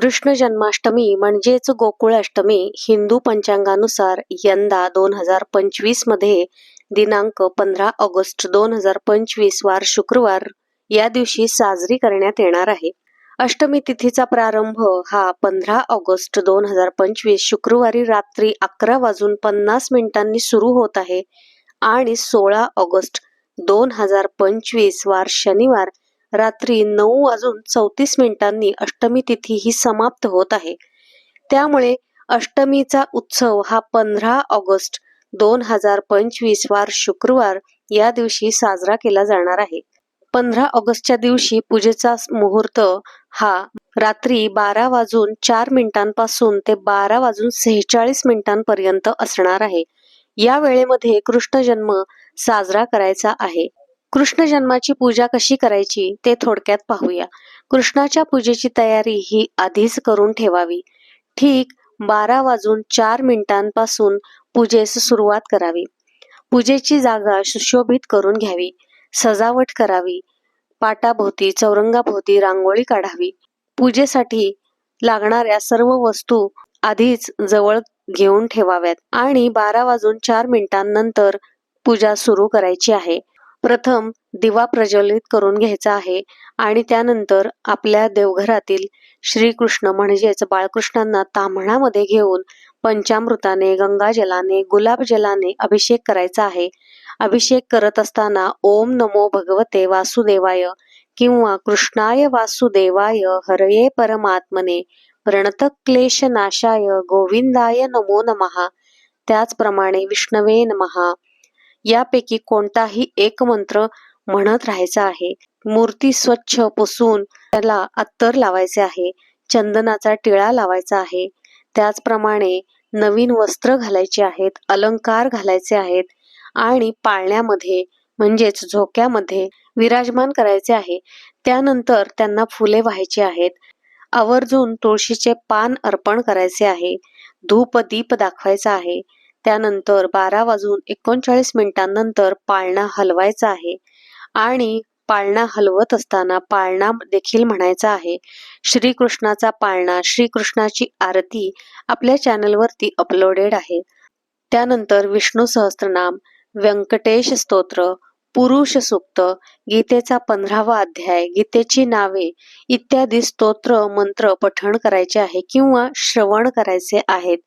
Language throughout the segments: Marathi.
कृष्ण जन्माष्टमी म्हणजेच गोकुळाष्टमी हिंदू पंचांगानुसार यंदा दोन हजार पंचवीसमध्ये दिनांक पंधरा ऑगस्ट दोन हजार पंचवीस वार शुक्रवार या दिवशी साजरी करण्यात येणार आहे. अष्टमी तिथीचा प्रारंभ हा पंधरा ऑगस्ट दोन हजार पंचवीस शुक्रवारी रात्री अकरा वाजून पन्नास मिनिटांनी सुरू होत आहे आणि सोळा ऑगस्ट दोन हजार पंचवीस वार शनिवार रात्री नऊ वाजून चौतीस मिनिटांनी अष्टमी तिथी ही समाप्त होत आहे. त्यामुळे अष्टमीचा उत्सव हा पंधरा ऑगस्ट दोन हजार पंचवीस वार शुक्रवार या दिवशी साजरा केला जाणार आहे. पंधरा ऑगस्टच्या दिवशी पूजेचा मुहूर्त हा रात्री बारा वाजून चार मिनिटांपासून ते बारा वाजून सेहेचाळीस मिनिटांपर्यंत असणार आहे. या वेळेमध्ये कृष्ण जन्म साजरा करायचा आहे. कृष्ण जन्माची पूजा कशी करायची ते थोडक्यात पाहूया. कृष्णाच्या पूजेची तयारी ही आधीच करून ठेवावी. ठीक बारा वाजून चार मिनिटांपासून पूजेस सुरुवात करावी. पूजेची जागा सुशोभित करून घ्यावी. सजावट करावी. पाटाभोवती चौरंगाभोवती रांगोळी काढावी. पूजेसाठी लागणाऱ्या सर्व वस्तू आधीच जवळ घेऊन ठेवाव्यात आणि बारा वाजून चार मिनिटांनंतर पूजा सुरू करायची आहे. प्रथम दिवा प्रज्वलित करून घ्यायचा आहे आणि त्यानंतर आपल्या देवघरातील श्रीकृष्ण म्हणजेच बाळकृष्णांना ताम्हणामध्ये घेऊन पंचामृताने गंगाजलाने गुलाबजलाने अभिषेक करायचा आहे. अभिषेक करत असताना ओम नमो भगवते वासुदेवाय किंवा कृष्णाय वासुदेवाय हरये परमात्मने प्रणत क्लेश नाशाय गोविंदाय नमो नमहा त्याचप्रमाणे विष्णवे नमहा यापैकी कोणताही एक मंत्र म्हणत राहायचा आहे. मूर्ती स्वच्छ पुसून त्याला अत्तर लावायचे आहे. चंदनाचा टिळा लावायचा आहे. त्याचप्रमाणे नवीन वस्त्र घालायचे आहेत अलंकार घालायचे आहेत आणि पाळण्यामध्ये म्हणजेच झोक्यामध्ये विराजमान करायचे आहे. त्यानंतर त्यांना फुले व्हायची आहेत. आवर्जून तुळशीचे पान अर्पण करायचे आहे. धूप दीप दाखवायचा आहे. त्यानंतर बारा वाजून एकोणचाळीस मिनिटांनंतर पाळणा हलवायचा आहे. आणि पाळणा हलवत असताना पाळणा देखील म्हणायचा आहे. श्रीकृष्णाचा पाळणा श्रीकृष्णाची आरती आपल्या चॅनलवरती अपलोडेड आहे. त्यानंतर विष्णू सहस्त्रनाम व्यंकटेश स्तोत्र पुरुष सुक्त गीतेचा पंधरावा अध्याय गीतेची नावे इत्यादी स्तोत्र मंत्र पठण करायचे आहे किंवा श्रवण करायचे आहेत.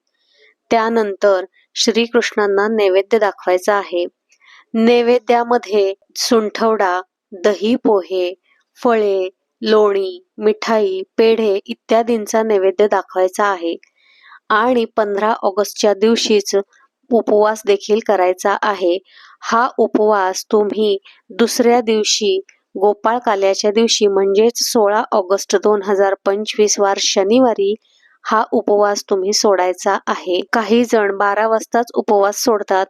त्यानंतर श्रीकृष्णांना नैवेद्य दाखवायचा आहे. नैवेद्यामध्ये सुंठवडा दही पोहे फळे लोणी मिठाई पेढे इत्यादींचा नैवेद्य दाखवायचा आहे. आणि पंधरा ऑगस्टच्या दिवशीच उपवास देखील करायचा आहे. हा उपवास तुम्ही दुसऱ्या दिवशी गोपाळ काल्याच्या दिवशी म्हणजेच सोळा ऑगस्ट दोन हजार पंचवीस वार शनिवारी हा उपवास तुम्ही सोडायचा आहे. काही जण बारा वाजताच उपवास सोडतात.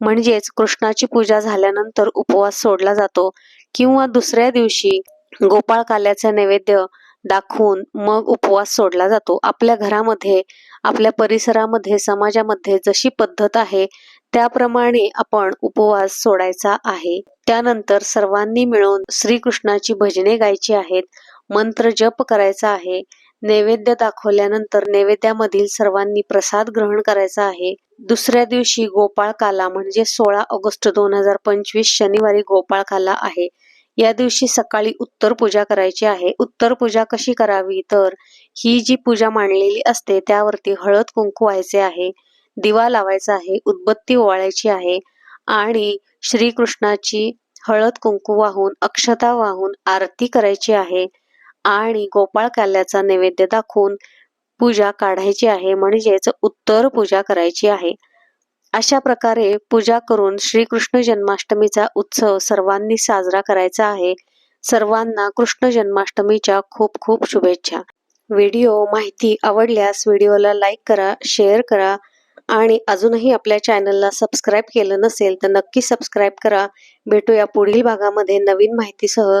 म्हणजेच कृष्णाची पूजा झाल्यानंतर उपवास सोडला जातो. किंवा दुसऱ्या दिवशी गोपाळ काल्याचा नैवेद्य दाखवून मग उपवास सोडला जातो. आपल्या घरामध्ये आपल्या परिसरामध्ये समाजामध्ये जशी पद्धत आहे त्याप्रमाणे आपण उपवास सोडायचा आहे. त्यानंतर सर्वांनी मिळून श्रीकृष्णाची भजने गायची आहेत. मंत्र जप करायचा आहे. नैवेद्य दाखवल्यानंतर नैवेद्यामधील सर्वांनी प्रसाद ग्रहण करायचा आहे. दुसऱ्या दिवशी गोपाळ काला म्हणजे सोळा ऑगस्ट दोन हजार पंचवीस शनिवारी गोपाळ काला आहे. या दिवशी सकाळी उत्तर पूजा करायची आहे. उत्तर पूजा कशी करावी? तर ही जी पूजा मांडलेली असते त्यावरती हळद कुंकू व्हायचे आहे दिवा लावायचा आहे उदबत्ती ओवाळायची आहे आणि श्रीकृष्णाची हळद कुंकू वाहून अक्षता वाहून आरती करायची आहे. आणि गोपाळ काल्याचा नैवेद्य दाखवून पूजा काढायची आहे म्हणजेच उत्तर पूजा करायची आहे. अशा प्रकारे पूजा करून श्रीकृष्ण जन्माष्टमीचा उत्सव सर्वांनी साजरा करायचा आहे. सर्वांना कृष्ण जन्माष्टमीच्या खूप खूप शुभेच्छा. व्हिडिओ माहिती आवडल्यास व्हिडिओला लाईक करा शेअर करा आणि अजूनही आपल्या चॅनलला सबस्क्राईब केलं नसेल तर नक्की सबस्क्राईब करा. भेटूया पुढील भागामध्ये नवीन माहितीसह.